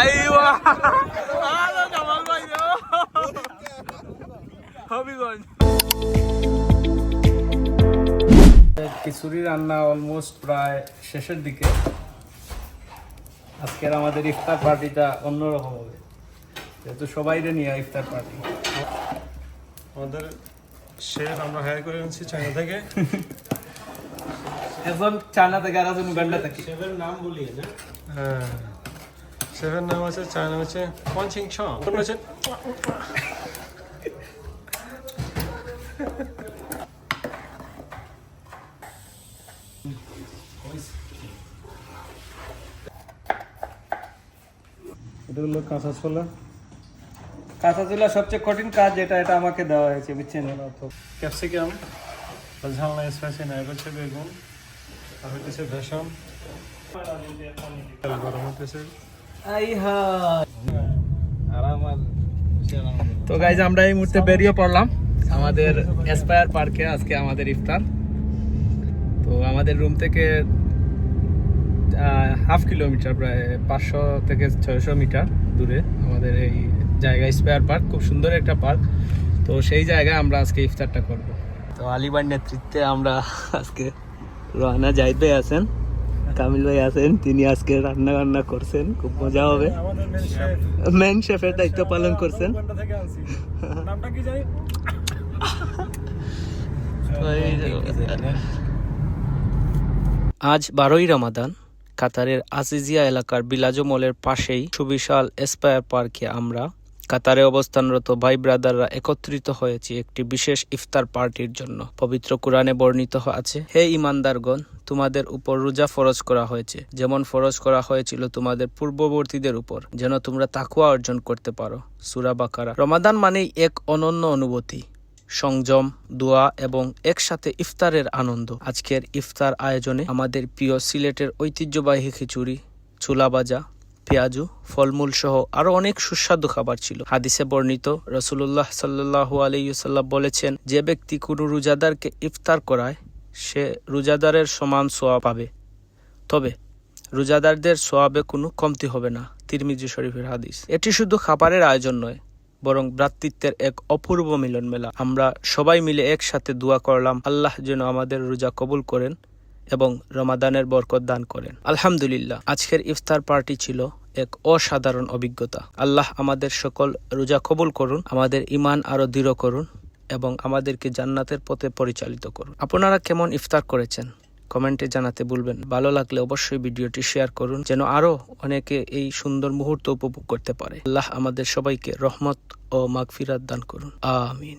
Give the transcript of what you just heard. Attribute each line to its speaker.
Speaker 1: আইওয়া। আলো জামাল ভাই হবিগঞ্জ খিচুড়ি রান্না অলমোস্ট প্রায় শেষের দিকে। আজকের আমাদের ইফতার পার্টিটা অন্যরকম হবে। যেহেতু সবাইরে নিয়ে ইফতার পার্টি।
Speaker 2: আমাদের শেফ আমরা হায়ার করে আনছি চায়না থেকে।
Speaker 1: একজন চায়না থেকে আর একজন উগান্ডা থেকে।
Speaker 2: শেফের নাম বলি না? হ্যাঁ। শেফের নাম আছে চায়না হচ্ছে পঞ্চিং ছ হচ্ছে এটা হলো কাঁচা ছোলা?
Speaker 1: কাঁচা সবচেয়ে কঠিন কাজ যেটা এটা আমাকে দেওয়া হয়েছে বুঝছেন?
Speaker 2: ক্যাপসিকাম ঝালনা স্পাইসি নাই হচ্ছে বেগুন আর হচ্ছে ভেষম গরম হতেছে
Speaker 1: তো গাইজ আমরা এই মুহূর্তে বেরিয়ে পড়লাম। আমাদের এসপায়ার পার্কে আজকে আমাদের ইফতার। তো আমাদের রুম থেকে হাফ কিলোমিটার প্রায় পাঁচশো থেকে ছয়শো মিটার দূরে আমাদের এই জায়গা স্পায়ার পার্ক খুব সুন্দর একটা পার্ক তো সেই জায়গায় আমরা আজকে ইফতারটা করব। তো আলিবার নেতৃত্বে আমরা আজকে রওনা যাইতে আছেন। কামিল ভাই আছেন তিনি আজকে রান্না বান্না করছেন খুব মজা হবে।
Speaker 2: মেন
Speaker 1: শেফের দায়িত্ব পালন করছেন। আজ বারোই রমাদান কাতারের আজিজিয়া এলাকার বিলাজো মলের পাশেই সুবিশাল এসপায়ার পার্কে আমরা কাতারে অবস্থানরত ভাই ব্রাদাররা একত্রিত হয়েছি একটি বিশেষ ইফতার পার্টির জন্য। পবিত্র কোরআনে বর্ণিত আছে, হে ইমানদারগণ, তোমাদের উপর রোজা ফরজ করা হয়েছে। যেমন ফরজ করা হয়েছিল তোমাদের পূর্ববর্তীদের উপর, যেন তোমরা তাকুয়া অর্জন করতে পারো। সুরা বাকারা। রমাদান মানেই এক অনন্য অনুভূতি, সংযম, দোয়া এবং একসাথে ইফতারের আনন্দ। আজকের ইফতার আয়োজনে আমাদের প্রিয় সিলেটের ঐতিহ্যবাহী খিচুড়ি ছোলা ভাজা পেঁয়াজু, ফলমূল সহ আরও অনেক সুস্বাদু খাবার ছিল। হাদিসে বর্ণিত রসুল্লাহ সাল্লাহ আলাইসাল্লাম বলেছেন, যে ব্যক্তি কোনো রোজাদারকে ইফতার করায়, সে রোজাদারের সমান সোয়া পাবে। তবে রোজাদারদের সোয়াবে কোনো কমতি হবে না, তিরমিজি শরীফের হাদিস। এটি শুধু খাবারের আয়োজন নয়, বরং ভ্রাতৃত্বের এক অপূর্ব মিলন মেলা আমরা সবাই মিলে একসাথে দোয়া করলাম, আল্লাহ যেন আমাদের রোজা কবুল করেন এবং রমাদানের বরকত দান করেন। আলহামদুলিল্লাহ, আজকের ইফতার পার্টি ছিল এক অসাধারণ অভিজ্ঞতা। আল্লাহ আমাদের সকল রোজা কবুল করুন, আমাদের ইমান আরও দৃঢ় করুন এবং আমাদেরকে জান্নাতের পথে পরিচালিত করুন। আপনারা কেমন ইফতার করেছেন? কমেন্টে জানাতে ভুলবেন ভালো লাগলে অবশ্যই ভিডিওটি শেয়ার করুন, যেন আরও অনেকে এই সুন্দর মুহূর্ত উপভোগ করতে পারে। আল্লাহ আমাদের সবাইকে রহমত ও মাগফিরাত দান করুন। আমিন।